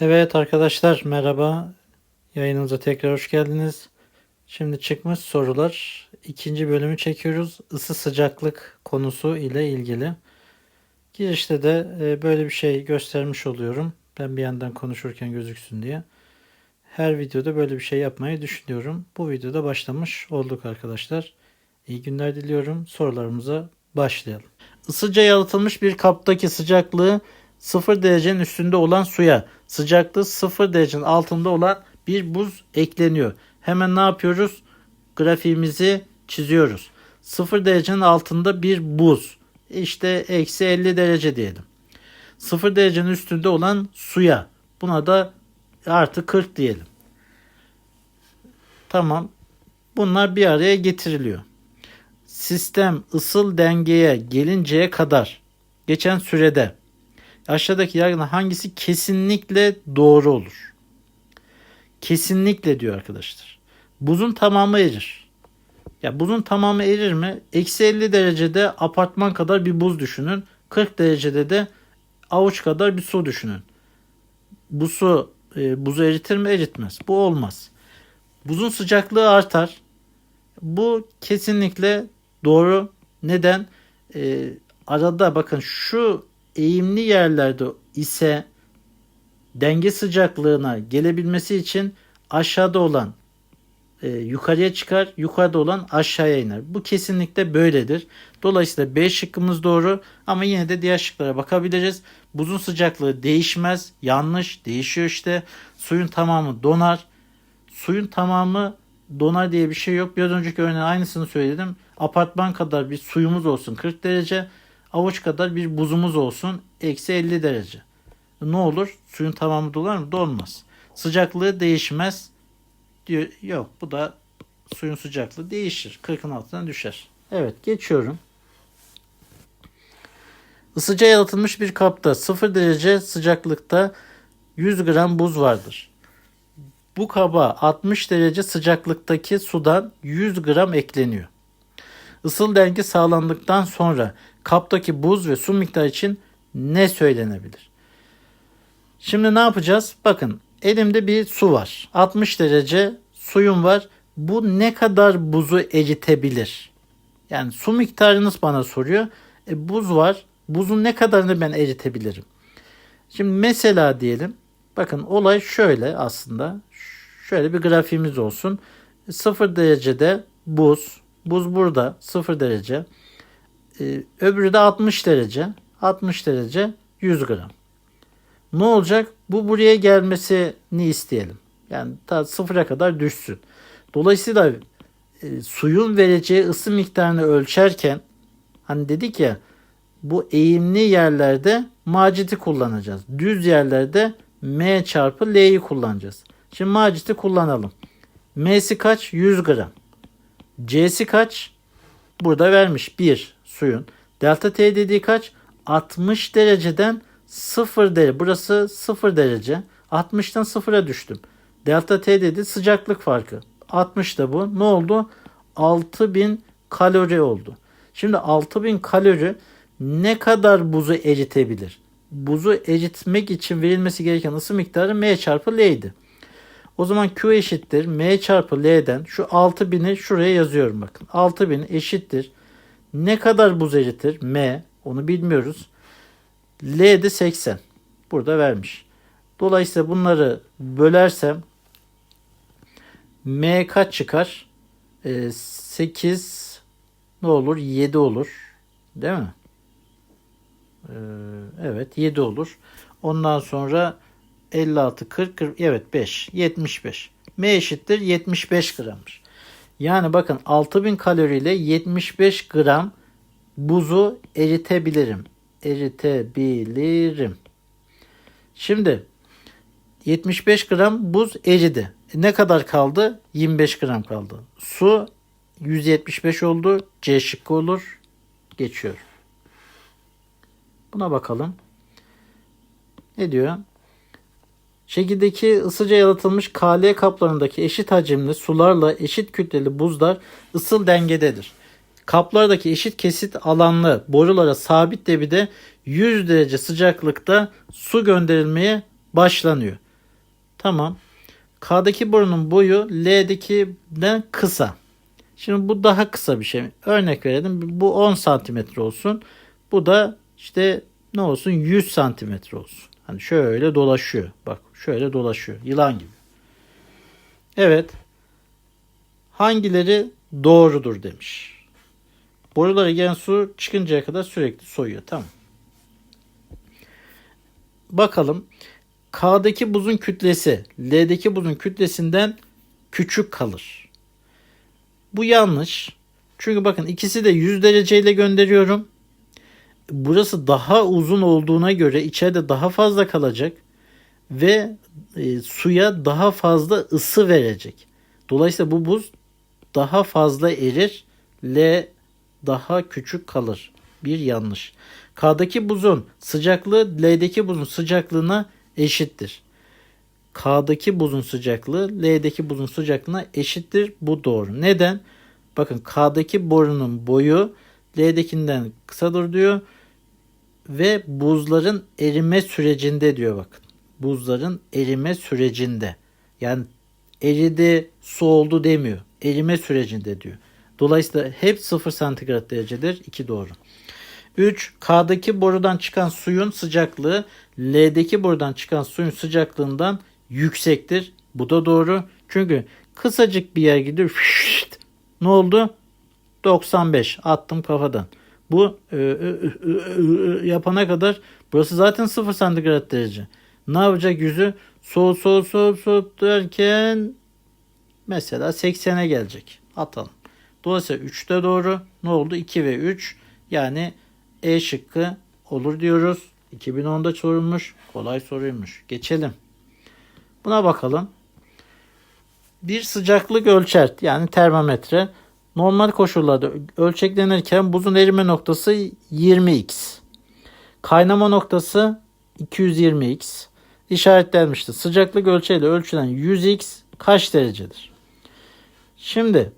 Evet arkadaşlar merhaba. Yayınımıza tekrar hoş geldiniz. Şimdi çıkmış sorular. ikinci bölümü çekiyoruz. Isı sıcaklık konusu ile ilgili. Girişte de e, böyle bir şey göstermiş oluyorum. Ben bir yandan konuşurken gözüksün diye. Her videoda böyle bir şey yapmayı düşünüyorum. Bu videoda başlamış olduk arkadaşlar. İyi günler diliyorum. Sorularımıza başlayalım. Isıca yalıtılmış bir kaptaki sıcaklığı 0 derecenin üstünde olan suya sıcaklığı 0 derecenin altında olan bir buz ekleniyor. Hemen ne yapıyoruz? Grafiğimizi çiziyoruz. 0 derecenin altında bir buz. İşte eksi 50 derece diyelim. 0 derecenin üstünde olan suya. Buna da artı 40 diyelim. Tamam. Bunlar bir araya getiriliyor. Sistem ısıl dengeye gelinceye kadar geçen sürede aşağıdaki yargıdan hangisi kesinlikle doğru olur? Kesinlikle diyor arkadaşlar. Buzun tamamı erir. Ya buzun tamamı erir mi? Eksi 50 derecede apartman kadar bir buz düşünün. 40 derecede de avuç kadar bir su düşünün. Bu su e, buzu eritir mi? Eritmez. Bu olmaz. Buzun sıcaklığı artar. Bu kesinlikle doğru. Neden? E, arada bakın şu eğimli yerlerde ise denge sıcaklığına gelebilmesi için aşağıda olan e, yukarıya çıkar, yukarıda olan aşağıya iner. Bu kesinlikle böyledir. Dolayısıyla B şıkkımız doğru ama yine de diğer şıklara bakabiliriz. Buzun sıcaklığı değişmez. Yanlış. Değişiyor işte. Suyun tamamı donar. Suyun tamamı donar diye bir şey yok. Biraz önceki örneğin aynısını söyledim. Apartman kadar bir suyumuz olsun 40 derece. Avuç kadar bir buzumuz olsun eksi 50 derece. Ne olur? Suyun tamamı dolar mı? Dolmaz. Sıcaklığı değişmez. Diyor. Yok bu da suyun sıcaklığı değişir. 40'ın altına düşer. Evet geçiyorum. Isıca yalıtılmış bir kapta 0 derece sıcaklıkta 100 gram buz vardır. Bu kaba 60 derece sıcaklıktaki sudan 100 gram ekleniyor. Isıl denge sağlandıktan sonra kaptaki buz ve su miktarı için ne söylenebilir? Şimdi ne yapacağız? Bakın elimde bir su var. 60 derece suyum var. Bu ne kadar buzu eritebilir? Yani su miktarınız bana soruyor. E, buz var. Buzun ne kadarını ben eritebilirim? Şimdi mesela diyelim. Bakın olay şöyle aslında. Şöyle bir grafiğimiz olsun. 0 derecede buz. Buz burada 0 derece. Ee, öbürü de 60 derece. 60 derece 100 gram. Ne olacak? Bu buraya gelmesini isteyelim. Yani ta sıfıra kadar düşsün. Dolayısıyla e, suyun vereceği ısı miktarını ölçerken hani dedik ya bu eğimli yerlerde maciti kullanacağız. Düz yerlerde M çarpı L'yi kullanacağız. Şimdi maciti kullanalım. M'si kaç? 100 gram. C'si kaç? Burada vermiş 1 suyun. Delta T dediği kaç? 60 dereceden 0 derece. Burası 0 derece. 60'tan 0'a düştüm. Delta T dedi sıcaklık farkı. 60 da bu. Ne oldu? 6000 kalori oldu. Şimdi 6000 kalori ne kadar buzu eritebilir? Buzu eritmek için verilmesi gereken ısı miktarı M çarpı L'ydi. O zaman Q eşittir M çarpı L'den şu 6000'i şuraya yazıyorum bakın. 6000 eşittir. Ne kadar buz eritir? M onu bilmiyoruz. L de 80. Burada vermiş. Dolayısıyla bunları bölersem M kaç çıkar? Ee, 8 ne olur? 7 olur. Değil mi? Ee, evet 7 olur. Ondan sonra 56, 40, 40 evet 5, 75. M eşittir 75 grammış. Yani bakın 6000 kaloriyle 75 gram buzu eritebilirim. Eritebilirim. Şimdi 75 gram buz eridi. E ne kadar kaldı? 25 gram kaldı. Su 175 oldu. C şıkkı olur. Geçiyor. Buna bakalım. Ne diyor? Şekildeki ısıca yalıtılmış KL kaplarındaki eşit hacimli sularla eşit kütleli buzlar ısıl dengededir. Kaplardaki eşit kesit alanlı borulara sabit debide 100 derece sıcaklıkta su gönderilmeye başlanıyor. Tamam. K'daki borunun boyu L'dekinden kısa. Şimdi bu daha kısa bir şey. Örnek verelim. Bu 10 santimetre olsun. Bu da işte ne olsun 100 santimetre olsun. Hani şöyle dolaşıyor. Bak şöyle dolaşıyor. Yılan gibi. Evet. Hangileri doğrudur demiş. Borulara gelen su çıkıncaya kadar sürekli soyuyor. Tamam. Bakalım. K'daki buzun kütlesi L'deki buzun kütlesinden küçük kalır. Bu yanlış. Çünkü bakın ikisi de 100 dereceyle gönderiyorum. Burası daha uzun olduğuna göre içeride daha fazla kalacak ve e, suya daha fazla ısı verecek. Dolayısıyla bu buz daha fazla erir. L daha küçük kalır. Bir yanlış. K'daki buzun sıcaklığı L'deki buzun sıcaklığına eşittir. K'daki buzun sıcaklığı L'deki buzun sıcaklığına eşittir. Bu doğru. Neden? Bakın K'daki borunun boyu L'dekinden kısadır diyor ve buzların erime sürecinde diyor bakın. Buzların erime sürecinde. Yani eridi, su oldu demiyor. Erime sürecinde diyor. Dolayısıyla hep 0 santigrat derecedir. 2 doğru. 3. K'daki borudan çıkan suyun sıcaklığı L'deki borudan çıkan suyun sıcaklığından yüksektir. Bu da doğru. Çünkü kısacık bir yer gidiyor. Fişt, ne oldu? 95 attım kafadan. Bu e, e, e, yapana kadar burası zaten 0 santigrat derece. Ne yapacak yüzü? Soğut soğut soğut soğut derken mesela 80'e gelecek. Atalım. Dolayısıyla 3'te doğru. Ne oldu? 2 ve 3. Yani E şıkkı olur diyoruz. 2010'da sorulmuş. Kolay soruymuş. Geçelim. Buna bakalım. Bir sıcaklık ölçer yani termometre normal koşullarda ölçeklenirken buzun erime noktası 20x. Kaynama noktası 220x işaretlenmişti. Sıcaklık ölçeğiyle ölçülen 100x kaç derecedir? Şimdi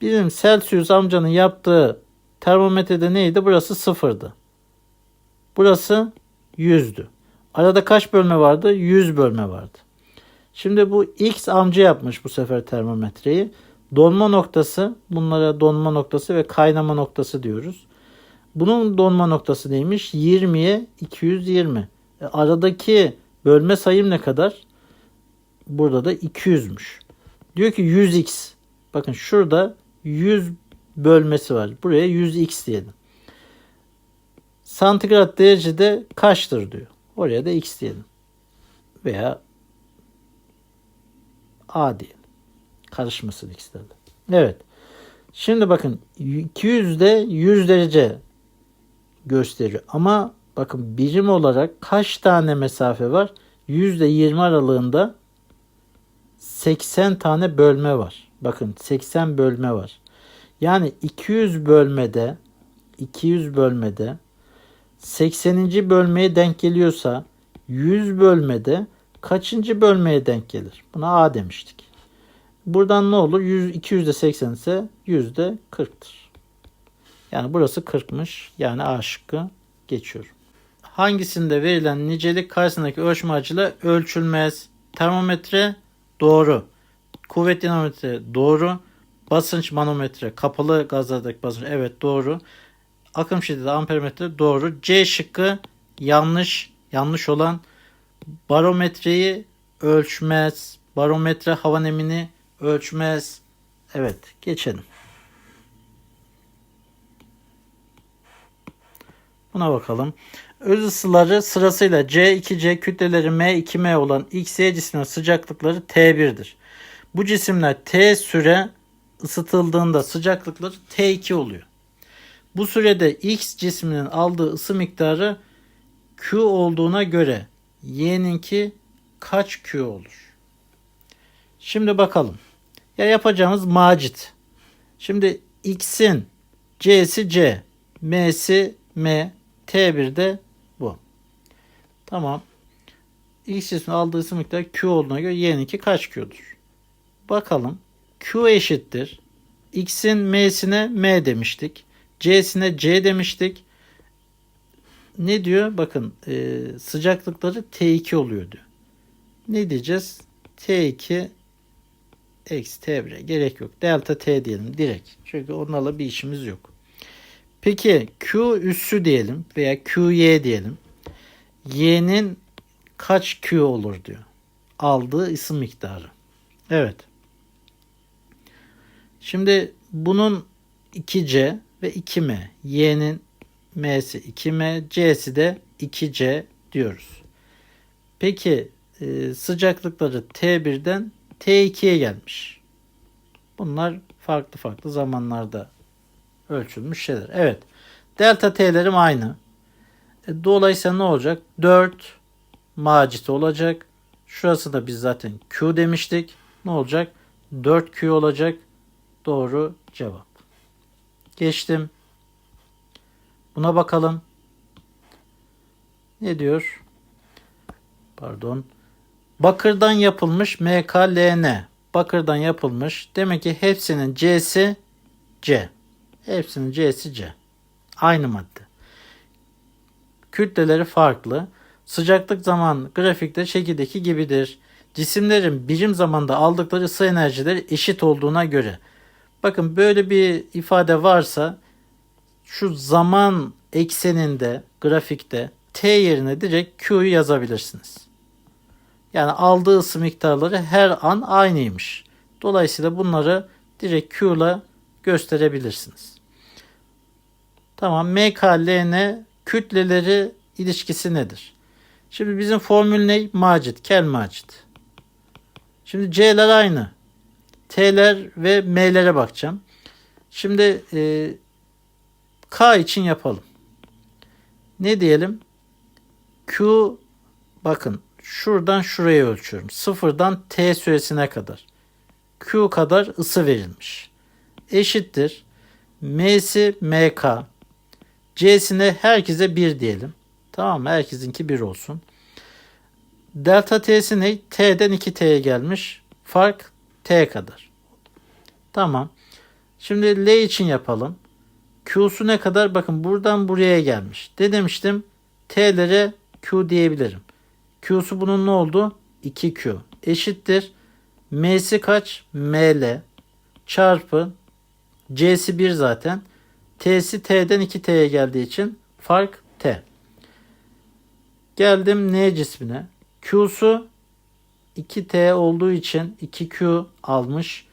bizim Celsius amcanın yaptığı termometrede neydi? Burası sıfırdı. Burası 100'dü. Arada kaç bölme vardı? 100 bölme vardı. Şimdi bu X amca yapmış bu sefer termometreyi. Donma noktası, bunlara donma noktası ve kaynama noktası diyoruz. Bunun donma noktası neymiş? 20'ye 220. E, aradaki bölme sayım ne kadar? Burada da 200'müş. Diyor ki 100x. Bakın şurada 100 bölmesi var. Buraya 100x diyelim. Santigrat derecede kaçtır diyor. Oraya da x diyelim. Veya a diyelim. Karışmasın x'lerde. Evet. Şimdi bakın 200'de 100 derece gösteriyor. Ama bakın birim olarak kaç tane mesafe var? %20 aralığında 80 tane bölme var. Bakın 80 bölme var. Yani 200 bölmede 200 bölmede 80. bölmeye denk geliyorsa 100 bölmede kaçıncı bölmeye denk gelir? Buna A demiştik. Buradan ne olur? 100, 200'de 80 ise 100'de 40'tır. Yani burası 40'mış. Yani A şıkkı geçiyor. Hangisinde verilen nicelik karşısındaki ölçme açıyla ölçülmez? Termometre doğru. Kuvvet dinamometre doğru. Basınç manometre kapalı gazlardaki basınç evet doğru. Akım şiddeti amperemetre doğru. C şıkkı yanlış. Yanlış olan barometreyi ölçmez. Barometre hava nemini ölçmez. Evet geçelim. Buna bakalım. Öz ısıları sırasıyla C2C kütleleri M2M olan X, Y cisimlerin sıcaklıkları T1'dir. Bu cisimler T süre ısıtıldığında sıcaklıkları T2 oluyor. Bu sürede X cisminin aldığı ısı miktarı Q olduğuna göre Y'ninki kaç Q olur? Şimdi bakalım. Ya yapacağımız macit. Şimdi X'in C'si C, M'si M, T1'de bu. Tamam. X cisminin aldığı ısı miktarı Q olduğuna göre Y'ninki kaç Q'dur? Bakalım. Q eşittir. X'in M'sine M demiştik. C'sine C demiştik. Ne diyor? Bakın e, sıcaklıkları T2 oluyor diyor. Ne diyeceğiz? T2 eksi T1'e gerek yok. Delta T diyelim direkt. Çünkü onlarla bir işimiz yok. Peki Q üssü diyelim veya QY diyelim. Y'nin kaç Q olur diyor. Aldığı ısı miktarı. Evet. Şimdi bunun 2C ve 2M. Y'nin M'si 2M, C'si de 2C diyoruz. Peki e, sıcaklıkları T1'den T2'ye gelmiş. Bunlar farklı farklı zamanlarda ölçülmüş şeyler. Evet. Delta T'lerim aynı. E, dolayısıyla ne olacak? 4 macit olacak. Şurası da biz zaten Q demiştik. Ne olacak? 4Q olacak. Doğru cevap. Geçtim. Buna bakalım. Ne diyor? Pardon. Bakırdan yapılmış MKLN. Bakırdan yapılmış. Demek ki hepsinin C'si C. Hepsinin C'si C. Aynı madde. Kütleleri farklı. Sıcaklık zaman grafikte şekildeki gibidir. Cisimlerin birim zamanda aldıkları ısı enerjileri eşit olduğuna göre. Bakın böyle bir ifade varsa şu zaman ekseninde grafikte T yerine direkt Q'yu yazabilirsiniz. Yani aldığı ısı miktarları her an aynıymış. Dolayısıyla bunları direkt Q ile gösterebilirsiniz. Tamam. MKLN kütleleri ilişkisi nedir? Şimdi bizim formül ne? Macit. Kel macit. Şimdi C'ler aynı. T'ler ve M'lere bakacağım. Şimdi e, K için yapalım. Ne diyelim? Q bakın şuradan şuraya ölçüyorum. Sıfırdan T süresine kadar. Q kadar ısı verilmiş. Eşittir. M'si MK. C'sine herkese 1 diyelim. Tamam mı? Herkesinki 1 olsun. Delta T'si ne? T'den 2T'ye gelmiş. Fark T kadar. Tamam. Şimdi L için yapalım. Q'su ne kadar? Bakın buradan buraya gelmiş. Ne demiştim? T'lere Q diyebilirim. Q'su bunun ne oldu? 2Q. Eşittir. M'si kaç? ML. Çarpı. C'si 1 zaten. T'si T'den 2T'ye geldiği için fark T. Geldim N cismine. Q'su 2T olduğu için 2Q almış.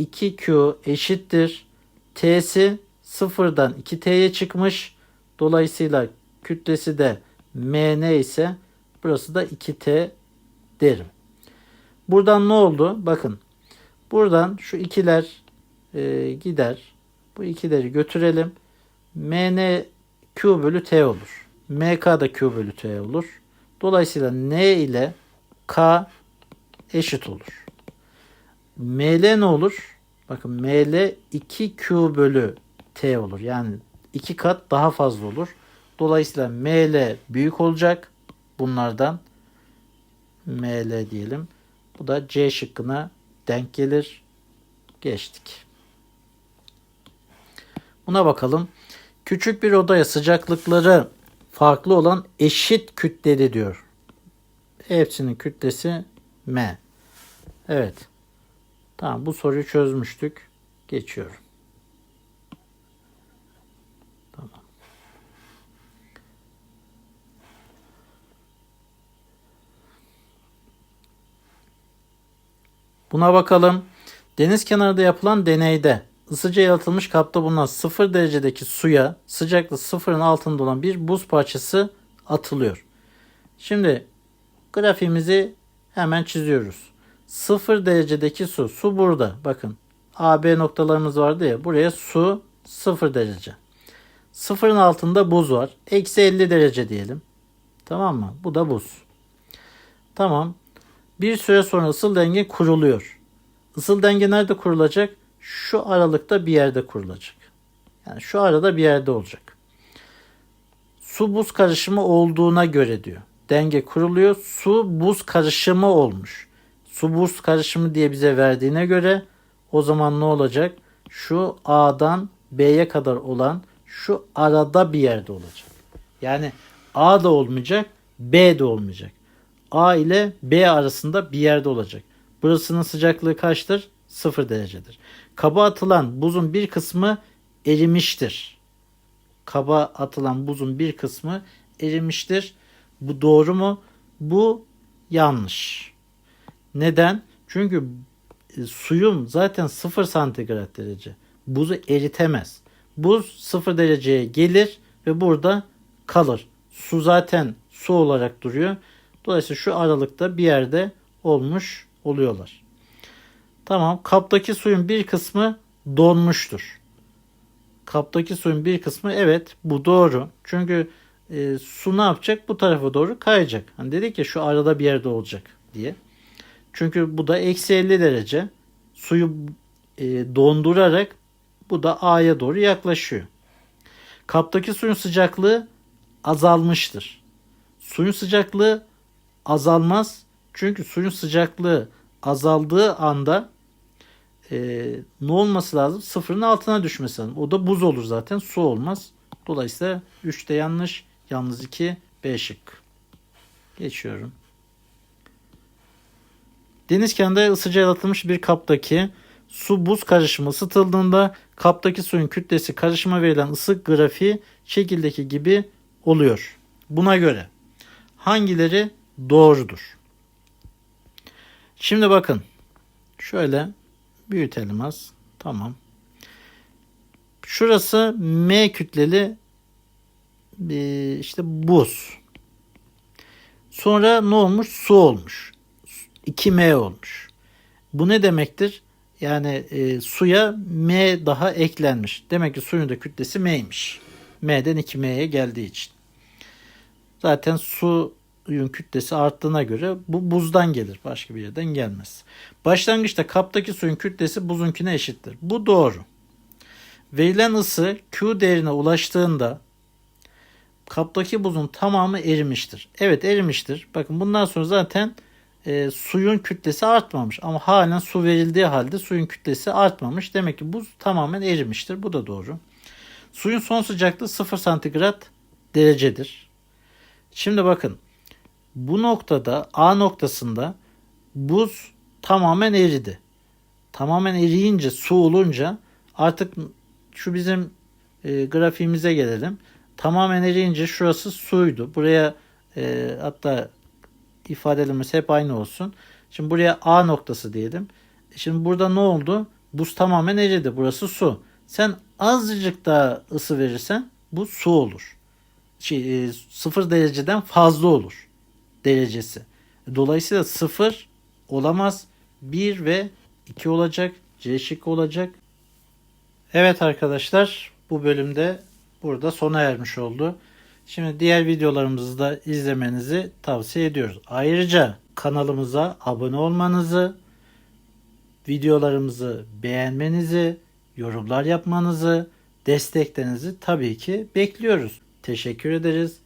2Q eşittir. T'si sıfırdan 2T'ye çıkmış. Dolayısıyla kütlesi de MN ise burası da 2T derim. Buradan ne oldu? Bakın. Buradan şu ikiler e, gider. Bu ikileri götürelim. MN Q bölü T olur. MK da Q bölü T olur. Dolayısıyla N ile K eşit olur. ML ne olur? Bakın ML 2Q bölü T olur. Yani iki kat daha fazla olur. Dolayısıyla ML büyük olacak. Bunlardan ML diyelim. Bu da C şıkkına denk gelir. Geçtik. Buna bakalım. Küçük bir odaya sıcaklıkları farklı olan eşit kütleli diyor. Hepsinin kütlesi M. Evet. Tamam bu soruyu çözmüştük. Geçiyorum. Buna bakalım. Deniz kenarında yapılan deneyde ısıca yalıtılmış kapta bulunan 0 derecedeki suya sıcaklığı sıfırın altında olan bir buz parçası atılıyor. Şimdi grafiğimizi hemen çiziyoruz. 0 derecedeki su. Su burada. Bakın. AB noktalarımız vardı ya. Buraya su 0 derece. Sıfırın altında buz var. Eksi 50 derece diyelim. Tamam mı? Bu da buz. Tamam. Bir süre sonra ısıl denge kuruluyor. Isıl denge nerede kurulacak? Şu aralıkta bir yerde kurulacak. Yani şu arada bir yerde olacak. Su buz karışımı olduğuna göre diyor. Denge kuruluyor. Su buz karışımı olmuş. Su buz karışımı diye bize verdiğine göre o zaman ne olacak? Şu A'dan B'ye kadar olan şu arada bir yerde olacak. Yani A da olmayacak, B de olmayacak. A ile B arasında bir yerde olacak. Burasının sıcaklığı kaçtır? 0 derecedir. Kaba atılan buzun bir kısmı erimiştir. Kaba atılan buzun bir kısmı erimiştir. Bu doğru mu? Bu yanlış. Neden? Çünkü e, suyun zaten 0 santigrat derece. Buzu eritemez. Buz 0 dereceye gelir ve burada kalır. Su zaten su olarak duruyor. Dolayısıyla şu aralıkta bir yerde olmuş oluyorlar. Tamam. Kaptaki suyun bir kısmı donmuştur. Kaptaki suyun bir kısmı evet bu doğru. Çünkü e, su ne yapacak? Bu tarafa doğru kayacak. Hani dedik ya şu arada bir yerde olacak diye. Çünkü bu da eksi 50 derece. Suyu e, dondurarak bu da A'ya doğru yaklaşıyor. Kaptaki suyun sıcaklığı azalmıştır. Suyun sıcaklığı azalmaz. Çünkü suyun sıcaklığı azaldığı anda e, ne olması lazım? Sıfırın altına düşmesi lazım. O da buz olur zaten. Su olmaz. Dolayısıyla 3 de yanlış. Yalnız 2 B şık. Geçiyorum. Deniz kenarında ısıca yaratılmış bir kaptaki su buz karışımı ısıtıldığında kaptaki suyun kütlesi karışıma verilen ısı grafiği şekildeki gibi oluyor. Buna göre hangileri doğrudur? Şimdi bakın. Şöyle büyütelim az. Tamam. Şurası M kütleli işte buz. Sonra ne olmuş? Su olmuş. 2M olmuş. Bu ne demektir? Yani e, suya M daha eklenmiş. Demek ki suyun da kütlesi M'ymiş. M'den 2M'ye geldiği için. Zaten suyun kütlesi arttığına göre bu buzdan gelir. Başka bir yerden gelmez. Başlangıçta kaptaki suyun kütlesi buzunkine eşittir. Bu doğru. Verilen ısı Q değerine ulaştığında kaptaki buzun tamamı erimiştir. Evet erimiştir. Bakın bundan sonra zaten e, suyun kütlesi artmamış. Ama halen su verildiği halde suyun kütlesi artmamış. Demek ki buz tamamen erimiştir. Bu da doğru. Suyun son sıcaklığı 0 santigrat derecedir. Şimdi bakın bu noktada A noktasında buz tamamen eridi. Tamamen eriyince su olunca artık şu bizim e, grafiğimize gelelim. Tamamen eriyince şurası suydu. Buraya e, hatta ifadelerimiz hep aynı olsun. Şimdi buraya A noktası diyelim. E Şimdi burada ne oldu? Buz tamamen eridi. Burası su. Sen azıcık daha ısı verirsen bu su olur. Şey, e, sıfır dereceden fazla olur derecesi. Dolayısıyla sıfır olamaz. 1 ve 2 olacak. C şıkkı olacak. Evet arkadaşlar bu bölümde burada sona ermiş oldu. Şimdi diğer videolarımızı da izlemenizi tavsiye ediyoruz. Ayrıca kanalımıza abone olmanızı, videolarımızı beğenmenizi, yorumlar yapmanızı, desteklerinizi tabii ki bekliyoruz. Teşekkür ederiz.